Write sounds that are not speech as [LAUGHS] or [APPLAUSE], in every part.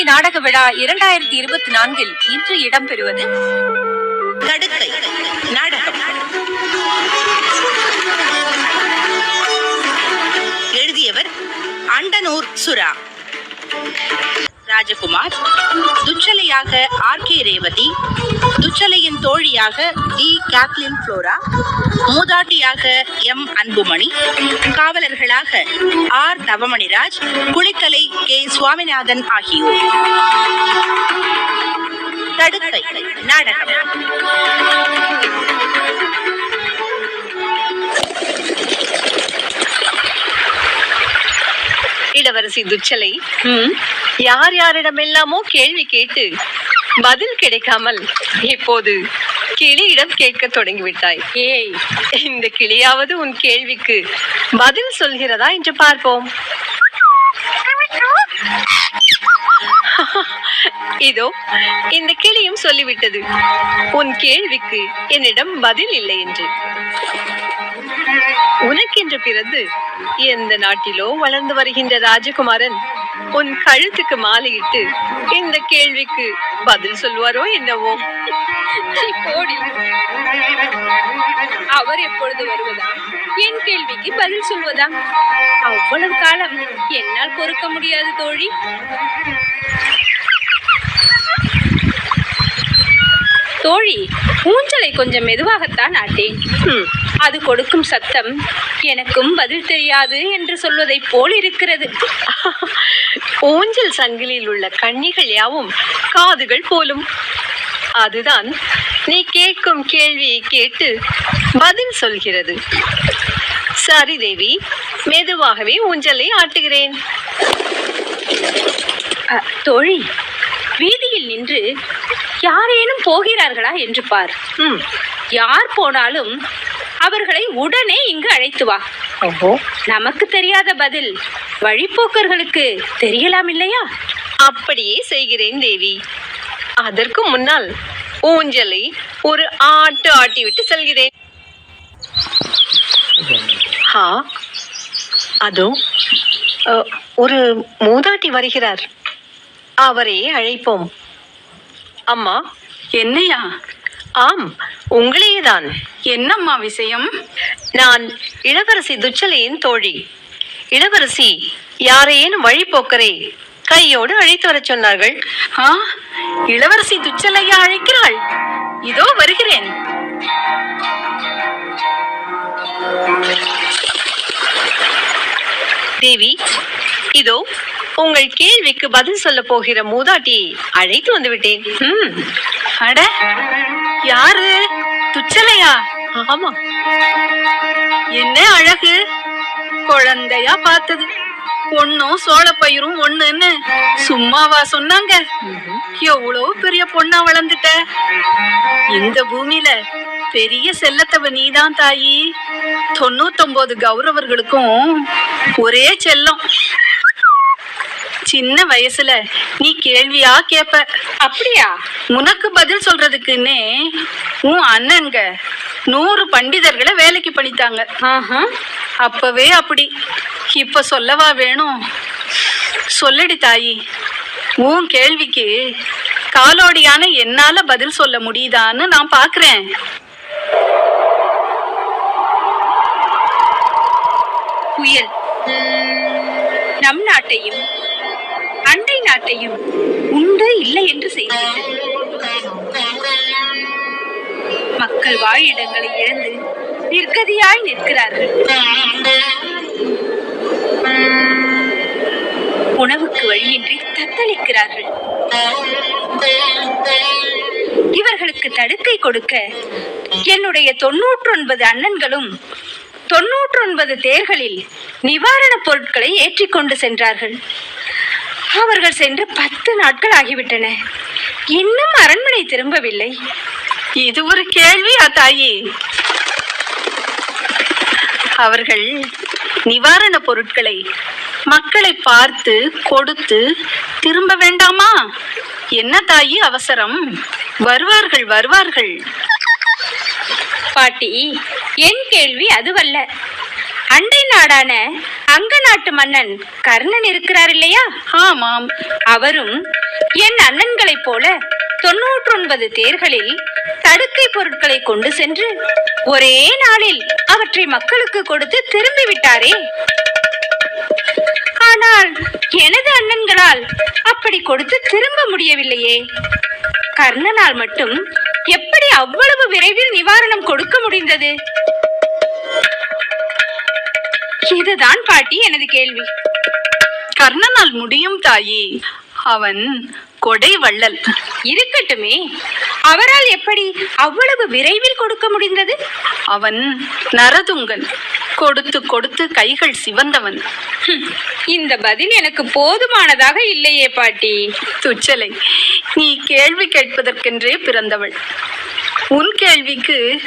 பூஞ்சொலி நாடக விழா இரண்டாயிரத்தி இருபத்தி நான்கில் இன்று இடம்பெறுவது. எழுதியவர் அண்டனூர் சுரா. ராஜகுமார் துச்சலையாக ஆர் கே ரேவதி துச்சலையின் தோழியாக டி கேத்லின் ஃப்ளோரா மூதாட்டியாக எம் அன்புமணி காவலர்களாக ஆர் தவமணிராஜ் குளித்தலை கே சுவாமிநாதன் ஆகியோர். தடுக்கை நாடகம். இளவரசி துச்சலை. யார் யாரிடமெல்லாமோ கேள்வி கேட்டு பதில் கிடைக்காமல் இப்போது கிளியிடம் கேட்க தொடங்கிவிட்டாய். ஏய். இந்த கிளியாவது உன் கேள்விக்கு பதில் சொல்கிறதா என்று பார்ப்போம். இதோ இந்த கிளியும் சொல்லிவிட்டது. உன் கேள்விக்கு என்னிடம் பதில் இல்லை என்று. உனக்கென்று பிறந்து எந்த நாட்டிலோ வளர்ந்து வருகின்ற ராஜகுமாரன் உன் கழுத்துக்கு மாலையிட்டு இந்த கேள்விக்கு பதில் சொல்வாரோ என்னவோ? அவர் எப்பொழுது வருவதா? என் கேள்விக்கு பதில் சொல்வதா? அவ்வளவு காலம் என்னால் பொறுக்க முடியாது தோழி. தோழி ஊஞ்சலை கொஞ்சம் மெதுவாகத்தான் ஆட்டேன். அது கொடுக்கும் சத்தம் எனக்கும் பதில் தெரியாது என்று சொல்வதைப் போல் இருக்கிறது. ஊஞ்சல் சங்கிலியில் உள்ள கண்ணிகள் யாவும் காதுகள் போலும். அதுதான் நீ கேட்கும் கேள்வியை கேட்டு பதில் சொல்கிறது. சரி தேவி மெதுவாகவே ஊஞ்சலை ஆட்டுகிறேன். தோழி வீதியில் நின்று யாரேனும் போகிறார்களா என்று பார். யார் போனாலும் அவர்களை உடனே இங்கு அழைத்து வா. ஓஹோ. நமக்கு தெரியாத பதில். வழிப்போக்கர்களுக்கு தெரியலாம் இல்லையா? அப்படியே செய்கிறேன் தேவி. அதற்கு முன்னால் ஊஞ்சலை ஒரு ஆட்டு ஆட்டிவிட்டு செல்கிறேன். ஹா அதோ ஒரு மூதாட்டி வருகிறார். அவரையே அழைப்போம். அம்மா என்னையா? ஆம் உங்களையே தான் என்னம்மா விஷயம்? நான் இளவரசி துச்சலையின் தோழி. இளவரசி யாரையேனும் வழிபோக்கரை கையோடு அழைத்து வரச் சொன்னார்கள். ஆ இளவரசி துச்சலையா அழைக்கிறாள்? இதோ வருகிறேன். தேவி இதோ உங்கள் கேள்விக்கு பதில் சொல்ல போகிற மூதாட்டி அழைத்து வந்து விட்டேன் ம் அட யாரு? துச்சலையா? ஆமா. என்ன அழகு? குழந்தையா பார்த்தது. பொண்ணும் சோளப்பயிரும் ஒண்ணுன்னு சும்மாவா சொன்னாங்க. எவ்வளவு பெரிய பொண்ணா வளர்ந்துட்ட. இந்த பூமியில பெரிய செல்லத்தவ நீதான் தாயி. தொண்ணூத்தொன்பது கௌரவர்களுக்கும் ஒரே செல்லம். சின்ன வயசுல நீ கேள்வியா கேப்ப. அப்படியா? உனக்கு பதில் சொல்றதுக்குன்னே உன் அண்ணன்க நூறு பண்டிதர்களை வேலைக்கு பண்ணித்தாங்க அப்பவே அப்படி. இப்ப சொல்லவா வேணும்? சொல்லடி தாயி. உன் கேள்விக்கு காலோடியான என்னால பதில் சொல்ல முடியுதான்னு நான் பாக்குறேன். புயல். நம் நாட்டையும் அண்டை உண்டு இல்லை என்று செய்துவிட்டது மக்கள் வாழிடங்களை இழந்து நிர்கதியாய் நிற்கிறார்கள். உணவுக்கு வழியின்றி தத்தளிக்கிறார்கள். இவர்களுக்கு தடுக்கை கொடுக்க என்னுடைய தொன்னூற்றொன்பது அண்ணன்களும் தொன்னூற்றொன்பது தேர்களில் நிவாரணப் பொருட்களை ஏற்றிக்கொண்டு சென்றார்கள். அவர்கள் சென்று பத்து நாட்கள் ஆகிவிட்டன இன்னும் அரண்மனை திரும்பவில்லை. இது ஒரு கேள்வியா தாயி? அவர்கள் நிவாரண பொருட்களை மக்களை பார்த்து கொடுத்து திரும்ப வேண்டாமா? என்ன தாயி அவசரம்? வருவார்கள் வருவார்கள். பாட்டி என் கேள்வி அதுவல்ல. அண்டை நாடான அங்க நாட்டு மன்னன் கர்ணன் இருக்கிறார் இல்லையா? ஆமாம் அவரும் என் அண்ணன்களைப் போல தொன்னூற்றொன்பது தேர்களில் தடுக்கை பொருட்களை கொண்டு சென்று ஒரே நாளில் அவற்றை மக்களுக்கு கொடுத்து திரும்பி விட்டாரே. ஆனால் எனது அண்ணன்களால் அப்படி கொடுத்து திரும்ப முடியவில்லையே. கர்ணனால் மட்டும் எப்படி அவ்வளவு விரைவில் நிவாரணம் கொடுக்க முடிந்தது? இதுதான் பாட்டி எனது கேள்வி. கர்ணனால் முடியும் தாயி. அவன் கொடை வள்ளல். இருக்கட்டுமே. அவரால் எப்படி அவ்வளவு விரைவில் கொடுக்க முடிந்தது? அவன் நரதுங்கன். கொடுத்து கொடுத்து கைகள் சிவந்தவன். இந்த பதில் எனக்கு போதுமானதாக இல்லையே பாட்டி. துச்சலை நீ கேள்வி கேட்பதற்கென்றே பிறந்தவள். உன் கேள்விக்கு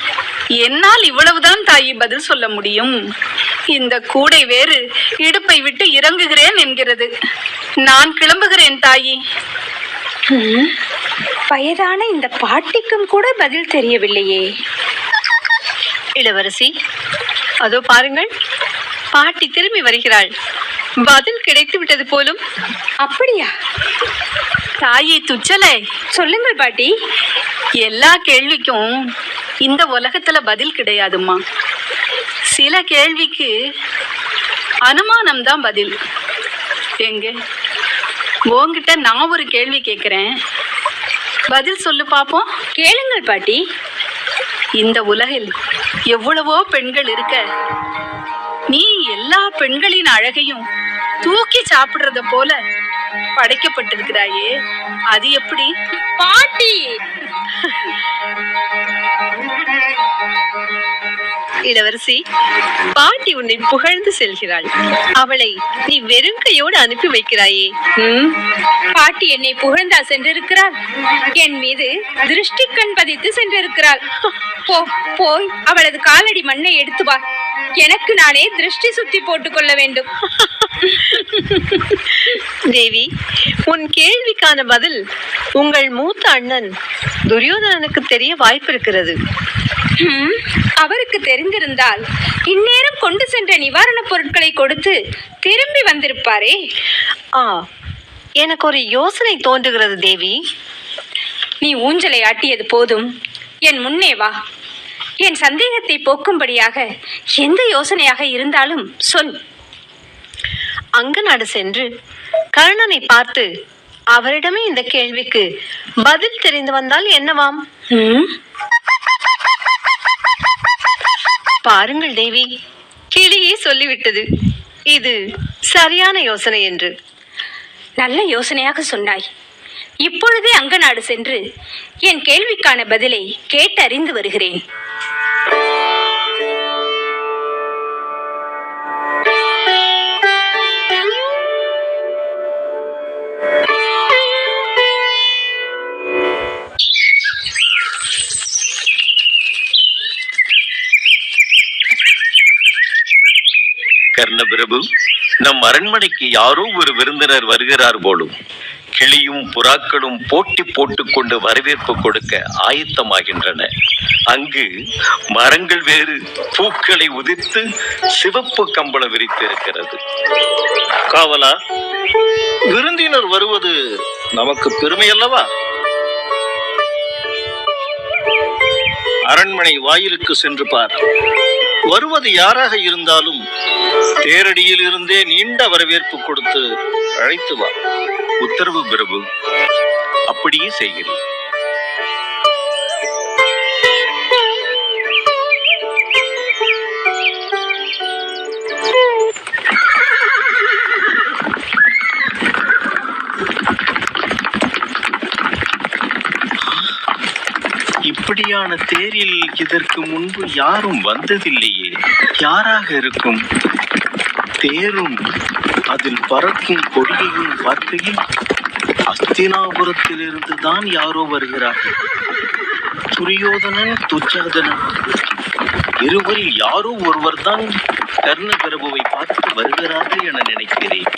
என்னால் இவ்வளவுதான் தாயி பதில் சொல்ல முடியும். இந்த கூடை வேறு இடுப்பை விட்டு இறங்குகிறேன் என்கிறது. நான் கிளம்புகிறேன் தாயி. வயதான இந்த பாட்டிக்கும் கூட பதில் தெரியவில்லையே. இளவரசி அதோ பாருங்கள். பாட்டி திரும்பி வருகிறாள். பதில் கிடைத்து விட்டது போலும். அப்படியா? தாயி துச்சலை. சொல்லுங்கள் பாட்டி. எல்லா கேள்விக்கும் இந்த உலகத்துல பதில் கிடையாதும்மா. சில கேள்விக்கு அனுமானம் தான் பதில். எங்க? உங்ககிட்ட நான் ஒரு கேள்வி கேட்குறேன் பதில் சொல்லு பாப்போம். கேளுங்கள் பாட்டி. இந்த உலகில் எவ்வளவோ பெண்கள் இருக்க நீ எல்லா பெண்களின் அழகையும் தூக்கி சாப்பிடுறத போல படைக்கப்பட்டிருக்கிறாயே. அது எப்படி? பாட்டி. இளவரசி பாட்டி உன்னை புகழ்ந்து செல்கிறாள். அவளை நீ வெறும் கையோடு அனுப்பி வைக்கிறாயே. பாட்டி என்னை புகழ்ந்தா சென்றிருக்கிறாள்? என் மீது திருஷ்டி கண் பதித்து சென்றிருக்கிறாள். போ போய் அவளது காலடி மண்ணை எடுத்து வா. எனக்கு நானே திருஷ்டி சுத்தி போட்டுக் கொள்ள வேண்டும். தேவி உன் கேள்விக்கான பதில் உங்கள் மூத்த அண்ணன் துரியோதனனுக்கு தெரிய வாய்ப்பு இருக்கிறது அவருக்கு தெரிந்திருந்தால் இந்நேரம் கொண்டு சென்ற நிவாரணப் பொருட்களை கொடுத்து திரும்பி வந்திருப்பாரே. ஆ எனக்கு ஒரு யோசனை தோன்றுகிறது தேவி. நீ ஊஞ்சலை ஆட்டியது போதும். என் முன்னே வா. என் சந்தேகத்தை போக்கும்படியாக எந்த யோசனையாக இருந்தாலும் சொல். அங்கநாடு சென்று கர்ணனை பார்த்து அவரிடமே இந்த கேள்விக்கு பதில் தெரிந்து வந்தால் என்னவாம்? பாருங்கள் தேவி கிளியே சொல்லிவிட்டது. இது சரியான யோசனை என்று. நல்ல யோசனையாக சொன்னாய். இப்பொழுதே அங்கநாடு சென்று என் கேள்விக்கான பதிலை கேட்டறிந்து வருகிறேன். கர்ணபிரபு நம் அரண்மனைக்கு யாரோ ஒரு விருந்தினர் வருகிறார் போலும் கிளியும் புறாக்களும் போட்டி போட்டுக்கொண்டு வரவேற்பு கொடுக்க ஆயத்தமாகின்றன. அங்கு மரங்கள் வேறு பூக்களை உதிர்த்து சிவப்பு கம்பளம் விரித்திருக்கிறது. காவலா விருந்தினர் வருவது நமக்கு பெருமை அல்லவா அரண்மனை வாயிலுக்கு சென்று பார். வருவது யாராக இருந்தாலும் தேரடியில் இருந்தே நீண்ட வரவேற்பு கொடுத்து அழைத்து வா. உத்தரவு பிரபு அப்படியே செய்கிறேன். இப்படியான தேரில் இதற்கு முன்பு யாரும் வந்ததில்லையே. யாராக இருக்கும்? தேரும் அதில் பறக்கும் கொடியையும் பார்க்கையில் அஸ்தினாபுரத்திலிருந்து தான் யாரோ வருகிறார்கள். துரியோதனன் துச்சாதனன் இருவரில் யாரோ ஒருவர் தான் கர்ண பிரபுவை பார்த்து வருகிறார்கள் என நினைக்கிறேன்.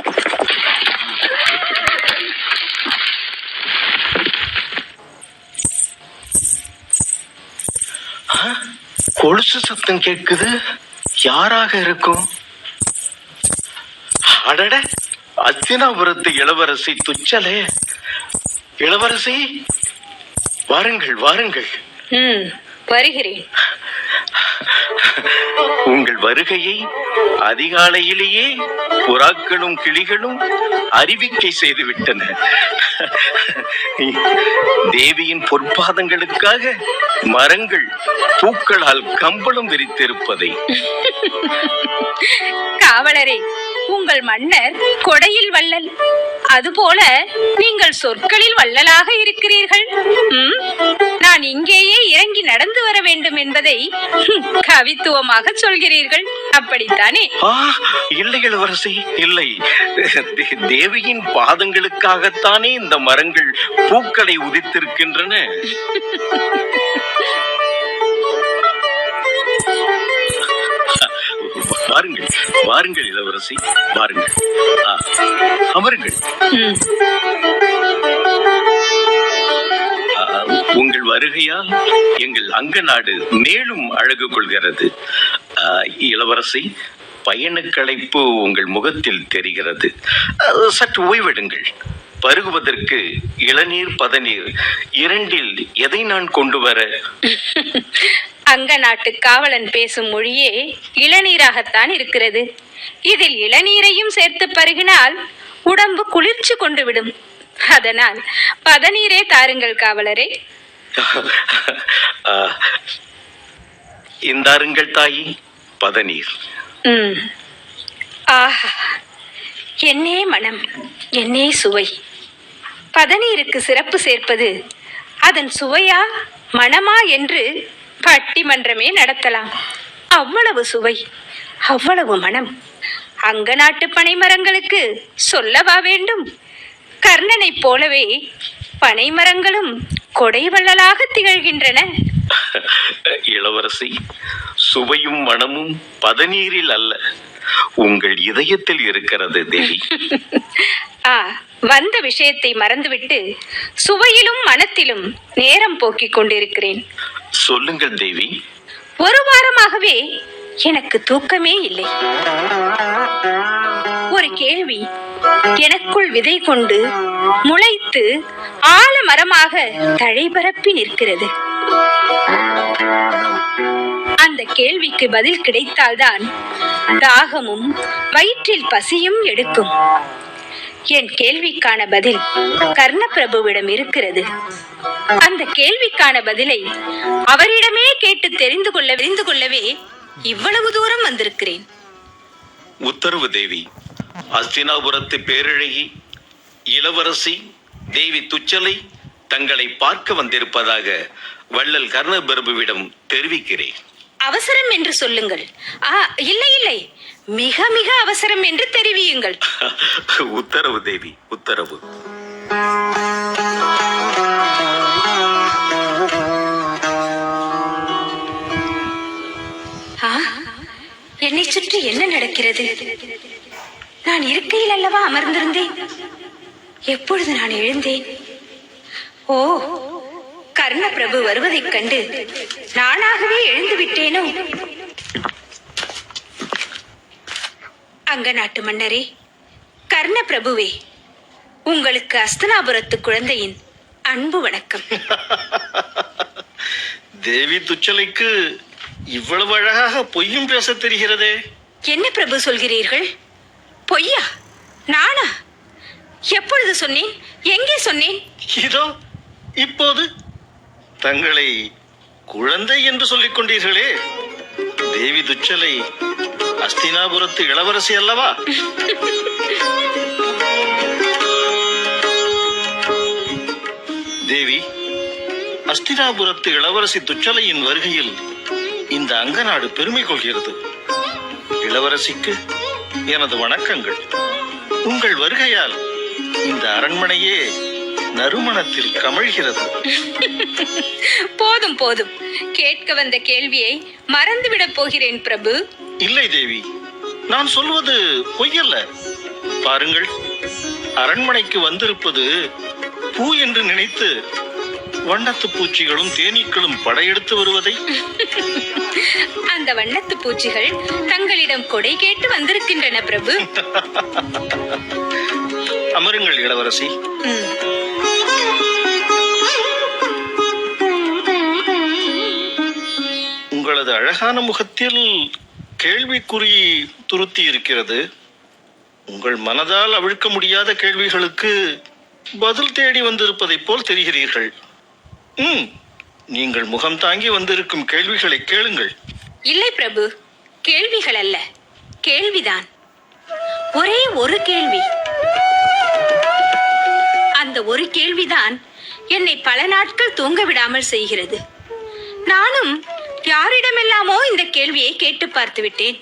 கொலுசு சத்தம் கேட்குது. யாராக இருக்கும்? அடட அத்தினாபுரத்து இளவரசி துச்சலே. இளவரசி வாருங்கள் வாருங்கள். வருகிறேன். உங்கள் வருகையை அதிகாலையிலேயே புறாக்களும் கிளிகளும் அறிவிக்கை செய்துவிட்டன தேவியின் பொற்பாதங்களுக்காக மரங்கள் பூக்களால் கம்பளம் விரித்திருப்பதை. காவலரே உங்கள் மன்னர் கொடையில் வள்ளல். அதுபோல நீங்கள் சொற்களில் வள்ளலாக இருக்கிறீர்கள். நான் இங்கேயே இறங்கி நடந்து வர வேண்டும் என்பதை [LAUGHS] கவித்துவமாக சொல்கிறீர்கள். அப்படித்தானே? இல்லை இளவரசி இல்லை. தேவியின் பாதங்களுக்காகத்தானே இந்த மரங்கள் பூக்களை உதித்திருக்கின்றன. [LAUGHS] வாருங்கள் இளவரசி. வாருங்கள். ஆ, அமருங்கள். ஆ, உங்கள் வருகையால் எங்கள் அங்க நாடு மேலும் அழகு கொள்கிறது. இளவரசி பயணக்களைப்பு உங்கள் முகத்தில் தெரிகிறது. சற்று ஓய்வெடுங்கள். பருகுவதற்கு இளநீர் பதநீர் இரண்டில் எதை நான் கொண்டு வர? [LAUGHS] அங்க நாட்டு காவலன் பேசும் மொழியே இளநீராகத்தான் இருக்கிறது. இதில் இளநீரையும் சேர்த்து பருகினால் உடம்பு குளிர்ச்சி கொண்டு விடும் அதனால் பதநீரே தாருங்கள் காவலரே. இந்தாருங்கள் தாயி பதநீர். ஆஹா என்னே மனம் என்னே சுவை. பதநீருக்கு சிறப்பு சேர்ப்பது அதன் சுவையா மனமா என்று பட்டிமன்றமே நடத்தலாம். அவ்வளவு சுவை அவ்வளவு மனம். அங்க நாட்டு பனைமரங்களுக்கு சொல்லவா வேண்டும்? கர்ணனைப் போலவே பனைமரங்களும் கொடைவள்ளலாக திகழ்கின்றன. இளவரசி சுவையும் மனமும் பதநீரில் அல்ல. உங்கள் இதயத்தில் இருக்கிறது தேவி. ஆ வந்த விஷயத்தை மறந்துவிட்டு சுவையிலும் மனத்திலும் நேரம் போக்கிக் கொண்டிருக்கிறேன். சொல்லுங்கள் தேவி. ஒரு வாரமாகவே எனக்கு தூக்கமே இல்லை. ஒரு கேள்வி. எனக்குள் விதை கொண்டு முளைத்து ஆலமரமாக தழைபரப்பி நிற்கிறது. அந்த கேள்விக்கு பதில் கிடைத்தால்தான் தாகமும் வயிற்றில் பசியும் எடுக்கும். என் கேள்விக்கான பதில் கர்ணப்பிரபுவிடம் இருக்கிறது. அந்த கேள்விக்கான பதிலை அவரிடமே கேட்டு தெரிந்து கொள்ள தெரிந்து கொள்ளவே இவ்வளவு தூரம் வந்திருக்கிறேன். உத்தரவு தேவி. அஸ்தினாபுரத்து பேரழகி இளவரசி தேவி துச்சலை தங்களை பார்க்க வந்திருப்பதாக வள்ளல் கர்ணபிரபுவிடம் தெரிவிக்கிறேன். அவசரம் என்று சொல்லுங்கள். ஆ இல்லை இல்லை. மிக மிக அவசரம் என்று தெரிவியுங்கள். [LAUGHS] உத்தரவு தேவி உத்தரவு. என்னை சுற்றி என்ன நடக்கிறது? நான் இருக்கையில் அல்லவா அமர்ந்திருந்தேன். எப்பொழுது நான் எழுந்தேன்? ஓ கர்ணபிரபு வருவதைக் கண்டு நானாகவே எழுந்து விட்டேனோ அங்க நாட்டு மன்னரே கர்ணபிரபுவே உங்களுக்கு அஸ்தனாபுரத்து குழந்தையின் அன்பு வணக்கம். தேவி துச்சலைக்கு இவ்வளவு அழகாக பொய்யும் பேசத் தெரிகிறதே? என்ன பிரபு சொல்கிறீர்கள்? பொய்யா? நானா? எப்பொழுது சொன்னேன்? எங்கே சொன்னேன்? இதோ இப்போது தங்களை குழந்தை என்று சொல்லிக் கொண்டீர்களே. தேவி துச்சலை அஸ்தினாபுரத்து இளவரசி அல்லவா? தேவி அஸ்தினாபுரத்து இளவரசி துச்சலையின் வருகையில் இந்த அங்கநாடு பெருமை கொள்கிறது. இளவரசிக்கு எனது வணக்கங்கள். உங்கள் வருகையால் இந்த அரண்மனையே நறுமணத்தில் கமழ்கிறது. [LAUGHS] போதும் போதும். கேட்க வந்த கேள்வியை மறந்துவிடப் போகிறேன் பிரபு. இல்லை தேவி. நான் சொல்வது பொய்யல்ல. பாருங்கள் அரண்மனைக்கு வந்திருப்பது பூ என்று நினைத்து வண்ணத்து பூச்சிகளும் தேனீக்களும் படையெடுத்து வருவதை. [LAUGHS] அந்த வண்ணத்து பூச்சிகள் தங்களிடம் கொடை கேட்டு வந்திருக்கின்றன பிரபு. [LAUGHS] அமருங்கள் இளவரசி. உங்களது அழகான முகத்தில் கேள்விக்குறி துருத்தி இருக்கிறது. உங்கள் மனதால் அவிழ்க்க முடியாத கேள்விகளுக்கு பதில் தேடி வந்திருப்பதைப் போல் தெரிகிறீர்கள். ம் நீங்கள் முகம் தாங்கி வந்திருக்கும் கேள்விகளை கேளுங்கள். இல்லை பிரபு கேள்விகள் அல்ல கேள்விதான். ஒரே ஒரு கேள்வி. அந்த ஒரு கேள்விதான் என்னை பல நாட்கள் தூங்க விடாமல் செய்கிறது. நானும் யாரிடமெல்லாமோ இந்த கேள்வியை கேட்டு பார்த்து விட்டேன்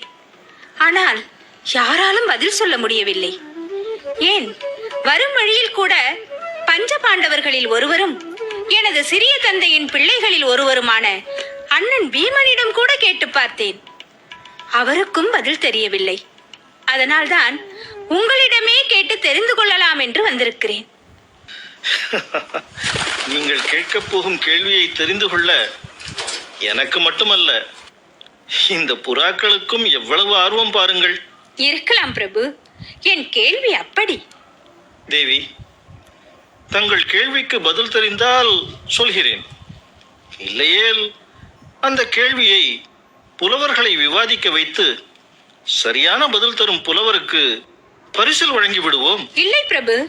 ஆனால் யாராலும் பதில் சொல்ல முடியவில்லை. ஏன்? வரும் வழியில் கூட பஞ்ச பாண்டவர்களில் ஒருவரும் எனது சிறிய தந்தையின் பிள்ளைகளில் ஒருவருமான அண்ணன் பீமனிடம் கூட கேட்டு பார்த்தேன். அவருக்கும் பதில் தெரியவில்லை. அதனால்தான் உங்களிடமே கேட்டு தெரிந்து கொள்ளலாம் என்று வந்திருக்கிறேன். [LAUGHS] நீங்கள் கேட்கப் போகும் கேள்வியை தெரிந்து கொள்ள எனக்கு மட்டுமல்ல இந்த புறாக்களுக்கும் எவ்வளவு ஆர்வம் பாருங்கள். இருக்கலாம் பிரபு. என் கேள்வி அப்படி. தேவி தங்கள் கேள்விக்கு பதில் தெரிந்தால் சொல்கிறேன். இல்லையேல் அந்த கேள்வியை புலவர்களை விவாதிக்க வைத்து சரியான பதில் தரும் புலவருக்கு பரிசில் வழங்கி விடுவோம். இல்லை பிரபு.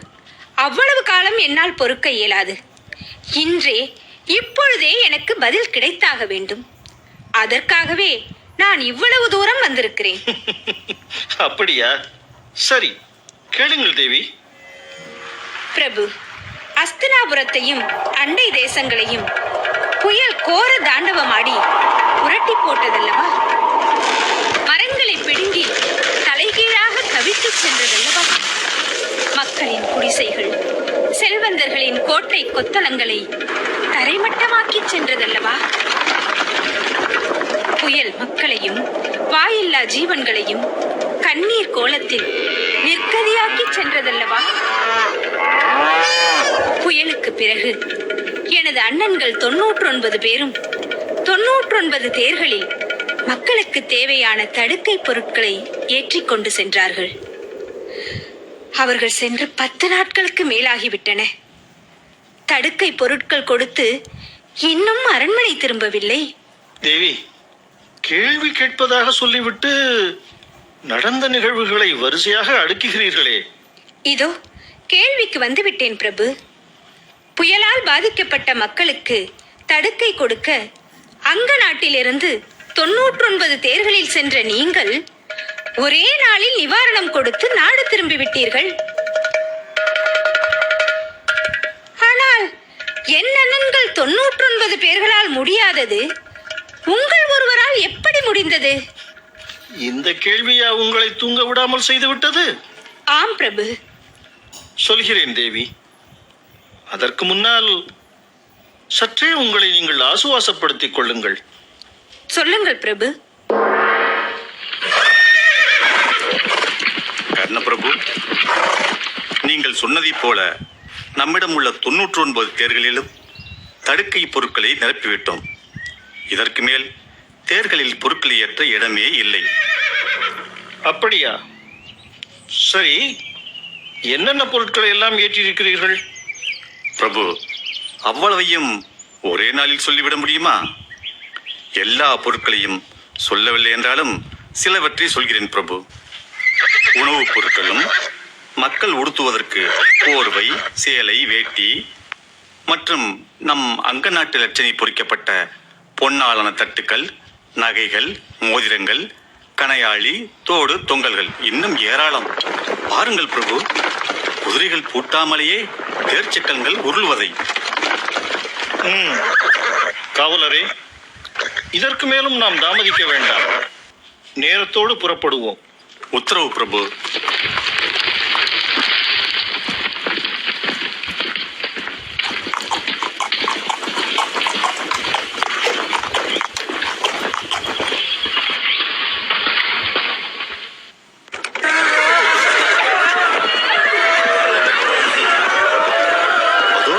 அவ்வளவு காலம் என்னால் பொறுக்க இயலாது. இன்றே இப்பொழுதே எனக்கு பதில் கிடைத்தாக வேண்டும். அதற்காகவே நான் இவ்வளவு தூரம் வந்திருக்கிறேன். [LAUGHS] அப்படியா? சரி கேளுங்கள் தேவி. பிரபு அஸ்தினாபுரத்தையும் அண்டை தேசங்களையும் புயல் கோர தாண்டவமாடி புரட்டி போட்டதல்லவா? மரங்களை பிடுங்கி தலைகீழாக கவித்துச் சென்றதல்லவா? மக்களின் குடிசைகள் செல்வந்தர்களின் கோட்டை கொத்தளங்களை தரைமட்டமாக்கிச் சென்றதல்லவா? புயல் மக்களையும் வாயில்லா ஜீவன்களையும் கண்ணீர் கோலத்தில் நிர்கதியாக்கிச் சென்றதல்லவா? புயலுக்கு பிறகு எனது அண்ணன்கள் தொன்னூற்றொன்பது பேரும் தொன்னூற்றொன்பது தேர்களில் மக்களுக்கு தேவையான தடுக்கை பொருட்களை ஏற்றிக் கொண்டு சென்றார்கள். அவர்கள் சென்று பத்து நாட்களுக்கு மேலாகிவிட்டன. தடுக்கை பொருட்கள் கொடுத்து இன்னும் அரண்மனை திரும்பவில்லை. தேவி கேள்வி கேட்பதாக சொல்லிவிட்டு நடந்த நிகழ்வுகளை வரிசையாக அடுக்குகிறீர்களே. இதோ கேள்விக்கு வந்துவிட்டேன் பிரபு. புயலால் பாதிக்கப்பட்ட மக்களுக்கு தடுக்கை கொடுக்க அங்க நாட்டிலிருந்து தொன்னூற்றொன்பது தேர்களில் சென்ற நீங்கள் ஒரே நாளில் நிவாரணம் கொடுத்து நாடு திரும்பி தொன்னூற்றொன்பது பேர்களால் முடியாதது. உங்கள் ஒருவரால் எப்படி முடிந்தது? இந்த கேள்வியா உங்களை தூங்க விடாமல் செய்து விட்டது? ஆம் பிரபு. சொல்கிறேன் தேவி. அதற்கு முன்னால் சற்றே உங்களை நீங்கள் ஆசுவாசப்படுத்திக் கொள்ளுங்கள். சொல்லுங்கள் பிரபு. கர்ணபிரபு நீங்கள் சொன்னதைப் போல நம்மிடம் உள்ள தொன்னூற்றி ஒன்பது தேர்களிலும் தடுக்கை பொருட்களை நிரப்பிவிட்டோம். இதற்கு மேல் தேர்களில் பொருட்களை ஏற்ற இடமே இல்லை. அப்படியா? சரி என்னென்ன பொருட்களை எல்லாம் ஏற்றிருக்கிறீர்கள் பிரபு அவ்வளவையும் ஒரே நாளில் சொல்லிவிட முடியுமா? எல்லா பொருட்களையும் சொல்லவில்லை என்றாலும் சிலவற்றை சொல்கிறேன் பிரபு. உணவுப் பொருட்களும் மக்கள் உடுத்துவதற்கு போர்வை சேலை வேட்டி மற்றும் நம் அங்க நாட்டு லட்சணை பொறிக்கப்பட்ட பொன்னாலான தட்டுக்கள் நகைகள் மோதிரங்கள் கணையாழி தோடு தொங்கல்கள் இன்னும் ஏராளம். பாருங்கள் பிரபு குதிரைகள் பூட்டாமலேயே தேர்ச்சக்கங்கள் உருள்வதை. காவலரே இதற்கு மேலும் நாம் தாமதிக்க வேண்டாம். நேரத்தோடு புறப்படுவோம். உத்தரவு பிரபு அதோ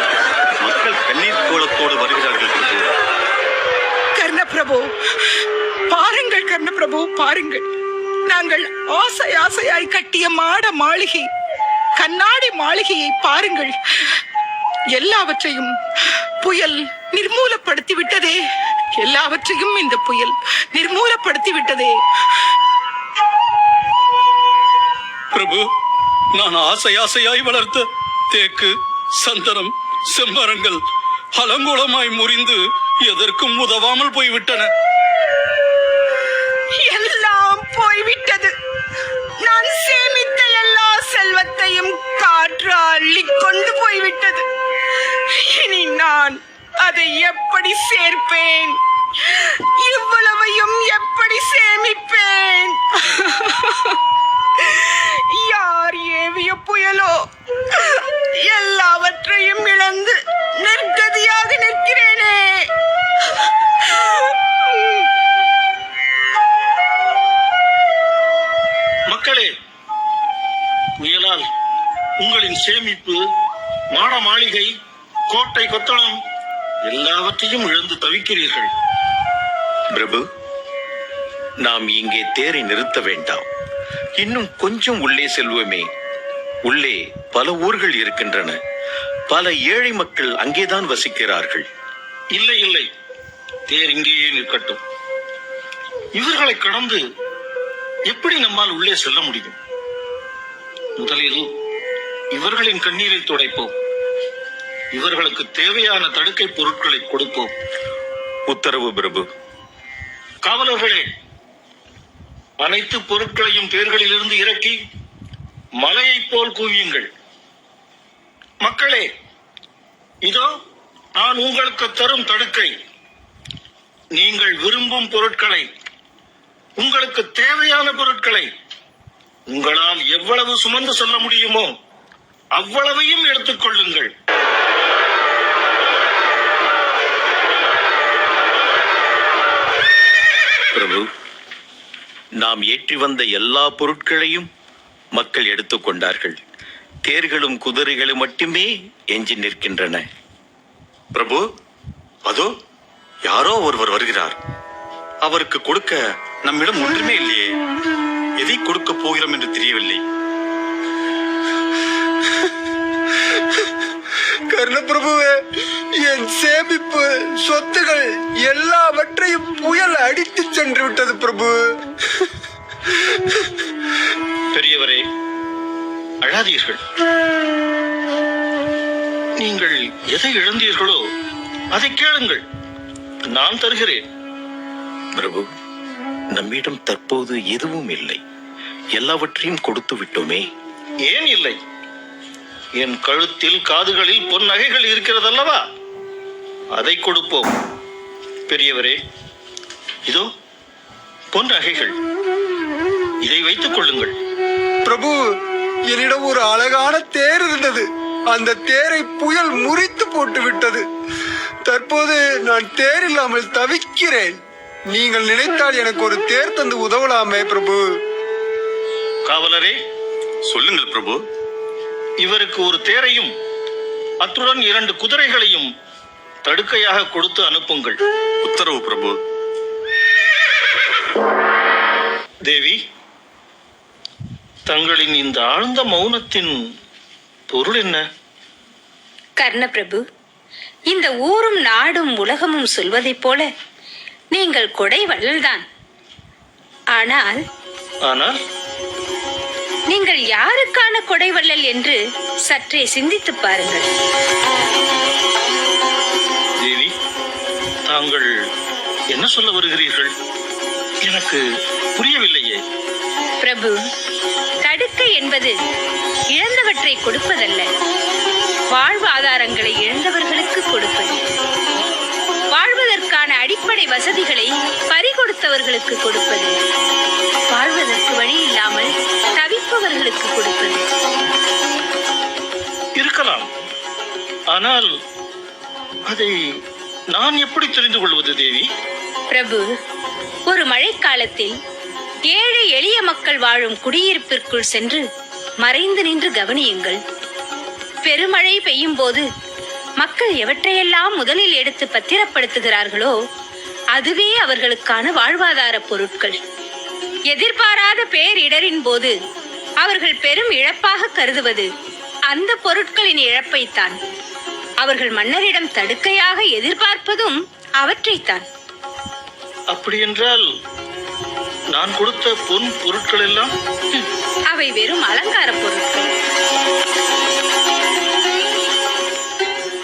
மக்கள் கண்ணீர் கோல பிரபு பாருங்கள். நாங்கள் ஆசை ஆசையாய் கட்டிய மாட மாளிகை கண்ணாடி மாளிகையை பாருங்கள். எல்லாவற்றையும் புயல் நிர்மூலப்படுத்தி விட்டதே எல்லாவற்றையும் இந்த புயல் நிர்மூலப்படுத்தி விட்டதே பிரபு நான் ஆசை ஆசையாய் வளர்த்த தேக்கு சந்தனம் செம்மரங்கள் அலங்கோலமாய் முறிந்து எதற்கும் உதவாமல் போய்விட்டன. காற்று அள்ளி கொண்டு போய்விட்டது. இனி நான் அதை எப்படி சேர்ப்பேன்? இவ்வளவையும் எப்படி சேமிப்பேன்? இருக்கிறீர்கள். பிரபு நாம் இங்கே தேரை நிறுத்த வேண்டாம். இன்னும் கொஞ்சம் உள்ளே செல்வோமே. உள்ளே பல ஊர்கள் இருக்கின்றன. பல ஏழை மக்கள் அங்கேதான் வசிக்கிறார்கள். இல்லை இல்லை. தேர் இங்கேயே நிற்கட்டும். இவர்களை கடந்து எப்படி நம்மால் உள்ளே செல்ல முடியும்? முதலில் இவர்களின் கண்ணீரை துடைப்போம். இவர்களுக்கு தேவையான தடுக்கை பொருட்களை கொடுப்போம். உத்தரவு பிரபு. காவலர்களே அனைத்து பொருட்களையும் தேர்களிலிருந்து இறக்கி மலையைப் போல் குவியுங்கள். மக்களே இதோ நான் உங்களுக்கு தரும் தடுக்கை. நீங்கள் விரும்பும் பொருட்களை உங்களுக்கு தேவையான பொருட்களை உங்களால் எவ்வளவு சுமந்து செல்ல முடியுமோ அவ்வளவையும் எடுத்துக்கொள்ளுங்கள் பிரபு நாம் ஏற்றி வந்த எல்லா பொருட்களையும் மக்கள் எடுத்துக்கொண்டார்கள் தேர்களும் குதிரைகளும் மட்டுமே எஞ்சி நிற்கின்றன. பிரபு அதோ யாரோ ஒருவர் வருகிறார். அவருக்கு கொடுக்க நம்மிடம் ஒன்றுமே இல்லையே. எதை கொடுக்க போகிறோம் என்று தெரியவில்லை. கர்ணபிரபுவே என் சேமிப்பு சொத்துகள் எல்லாவற்றையும் புயல் அடித்து சென்று விட்டது பிரபு. பெரியவரே அழாதீர்கள். நீங்கள் எதை இழந்தீர்களோ அதை கேளுங்கள். நான் தருகிறேன். பிரபு நம்மிடம் தற்போது எதுவும் இல்லை. எல்லாவற்றையும் கொடுத்து விட்டோமே. ஏன் இல்லை? என் கழுத்தில் காதுகளில் பொன் நகைகள் இருக்கிறதல்லவா? அதை கொடுப்போம். பெரியவரே இதோ பொன் நகைகள் இதை வைத்துக் கொள்ளுங்கள். பிரபு என்னிடம் ஒரு அழகான தேர் இருந்தது. அந்த தேரை புயல் முறித்து போட்டு விட்டது. தற்போது நான் தேர் இல்லாமல் தவிக்கிறேன். நீங்கள் நினைத்தால் எனக்கு ஒரு தேர் தந்து உதவலாமே பிரபு. காவலரே சொல்லுங்கள் பிரபு. இவருக்கு ஒரு தேரையும் அத்துடன் இரண்டு குதிரைகளையும் தடுக்கையாக கொடுத்து அனுப்புங்கள். உத்தரவு பிரபு. தேவி தங்களின் இந்த ஆழ்ந்த மௌனத்தின் பொருள் என்ன? கர்ணபிரபு இந்த ஊரும் நாடும் உலகமும் சொல்வதைப் போல நீங்கள் கொடை வள்ளல்தான். ஆனால் ஆனால் நீங்கள் யாருக்கான கொடை வள்ளல் என்று சற்றே சிந்தித்துப் பாருங்கள். தேவி தாங்கள் என்ன சொல்ல வருகிறீர்கள்? எனக்கு புரியவில்லையே. பிரபு தடுக்கை என்பது இழந்தவற்றை கொடுப்பதல்ல. வாழ்வாதாரங்களை இழந்தவர்களுக்கு கொடுப்பது. வாழ்வதற்கான அடிப்படை வசதிகளை பறிகொடுத்தவர்களுக்கு கொடுப்பது. வாழ்வதற்கு வழி இல்லாமல் தவிப்பவர்களுக்கு கொடுப்பது. இருக்கலாம். ஆனால் அதை நான் எப்படி தெரிந்து கொள்வது தேவி? பிரபு ஒரு மழைக்காலத்தில் ஏழை எளிய மக்கள் வாழும் குடியிருப்பிற்குள் சென்று மறைந்து நின்று கவனியுங்கள். பெருமழை பெய்யும் போது மக்கள் எவற்றையெல்லாம் முதலில் எடுத்து பத்திரப்படுத்துகிறார்களோ அதுவே அவர்களுக்கான வாழ்வாதார பொருட்கள். எதிர்பாராத பேரிடரின் போது அவர்கள் பெரும் இழப்பாக கருதுவது அந்த பொருட்களின் இழப்பைத்தான். அவர்கள் மன்னரிடம் தடுக்கையாக எதிர்பார்ப்பதும் அவற்றைத்தான். அப்படி என்றால் நான் கொடுத்த பொன் பொருட்கள் எல்லாம் அவை வெறும் அலங்கார பொருட்கள்.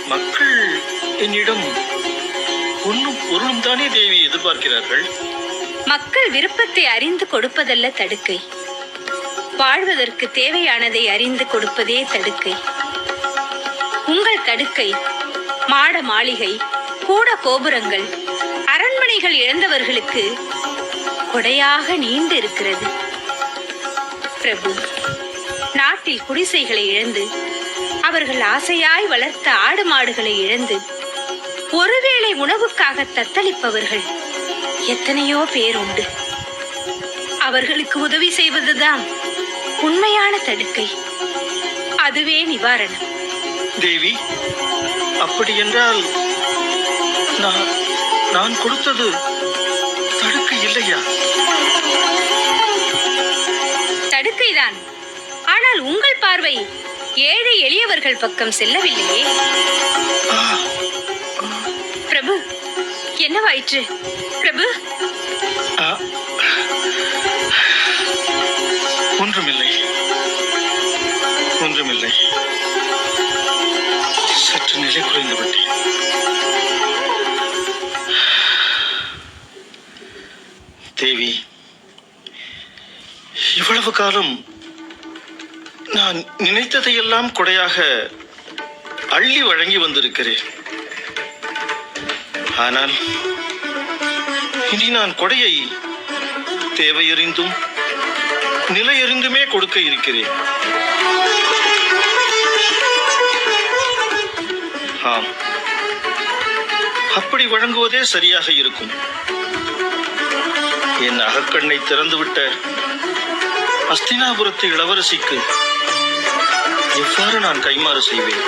மக்கள் என்னிடம் பொன்னும் பொருளும் தானே தேவி எதிர்பார்க்கிறார்கள்? மக்கள் விருப்பத்தை அறிந்து கொடுப்பதல்ல தடுக்கை. வாழ்வதற்கு தேவையானதை அறிந்து கொடுப்பதே தடுக்கை. உங்கள் தடுக்கை மாட மாளிகை கூட கோபுரங்கள் அரண்மனைகள் இழந்தவர்களுக்கு கொடையாக நீண்டு இருக்கிறது. பிரபு நாட்டில் குடிசைகளை இழந்து அவர்கள் ஆசையாய் வளர்த்த ஆடு மாடுகளை இழந்து ஒருவேளை உணவுக்காக தத்தளிப்பவர்கள் எத்தனையோ பேர் உண்டு. அவர்களுக்கு உதவி செய்வதுதான் உண்மையான தடுக்கை. அதுவே நிவாரணம். தேவி அப்படி என்றால் நான் நான் கொடுத்தது தடுக்க இல்லையா? தடுக்கைதான். ஆனால் உங்கள் பார்வை ஏழை எளியவர்கள் பக்கம் செல்லவில்லையே. பிரபு என்னவாயிற்று? பிரபு? ஆ. ஒன்றுமில்லை. ஒன்றுமில்லை. சற்று நிலை குறைந்து விட்டேன். தேவி இவ்வளவு காலம் நான் நினைத்ததையெல்லாம் கொடையாக அள்ளி வழங்கி வந்திருக்கிறேன். ஆனால் இனி நான் கொடையை தேவையறிந்தும் நிலையறிந்துமே கொடுக்க இருக்கிறேன். ஆம். அப்படி வழங்குவதே சரியாக இருக்கும். என் அகக்கண்ணை திறந்துவிட்ட அஸ்தினாபுரத்து இளவரசிக்கு எவ்வாறு நான் கைமாறு செய்வேன்?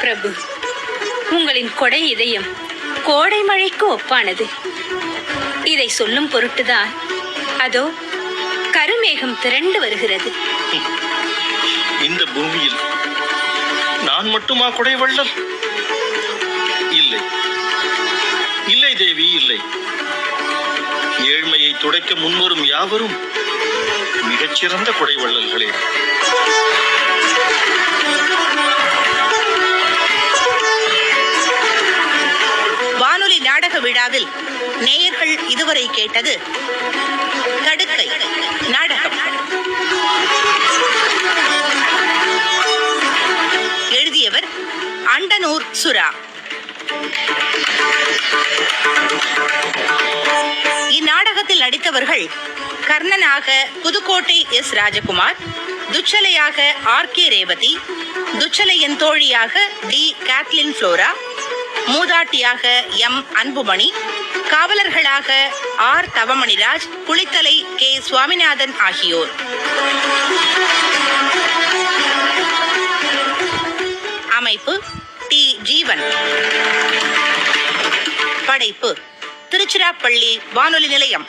பிரபு உங்களின் கொடை இதயம் கோடை மழைக்கு ஒப்பானது. இதை சொல்லும் பொருட்டுதான் அதோ கருமேகம் திரண்டு வருகிறது. இந்த பூமியில் நான் மட்டுமா கொடை வள்ளல்? இல்லை. இல்லை தேவி இல்லை. ஏழ்மையை துடைக்க முன்வரும் யாவரும் மிகச்சிறந்த கொடை நாடக விழாவில் நேயர்கள் இதுவரை கேட்டது கடுக்கை நாடகம். எழுதியவர் அண்டனூர் சுரா. இந்நாடகத்தில் நடித்தவர்கள் கர்ணனாக புதுக்கோட்டை எஸ். ராஜகுமார் துச்சலையாக ஆர். கே. ரேவதி துச்சலையின் தோழியாக டி. கேத்லின் ஃப்ளோரா மூதாட்டியாக எம். அன்புமணி காவலர்களாக ஆர். தவமணிராஜ் குளித்தலை கே. சுவாமிநாதன் ஆகியோர். அமைப்பு டி. ஜீவன். படைப்பு திருச்சிராப்பள்ளி வானொலி நிலையம்.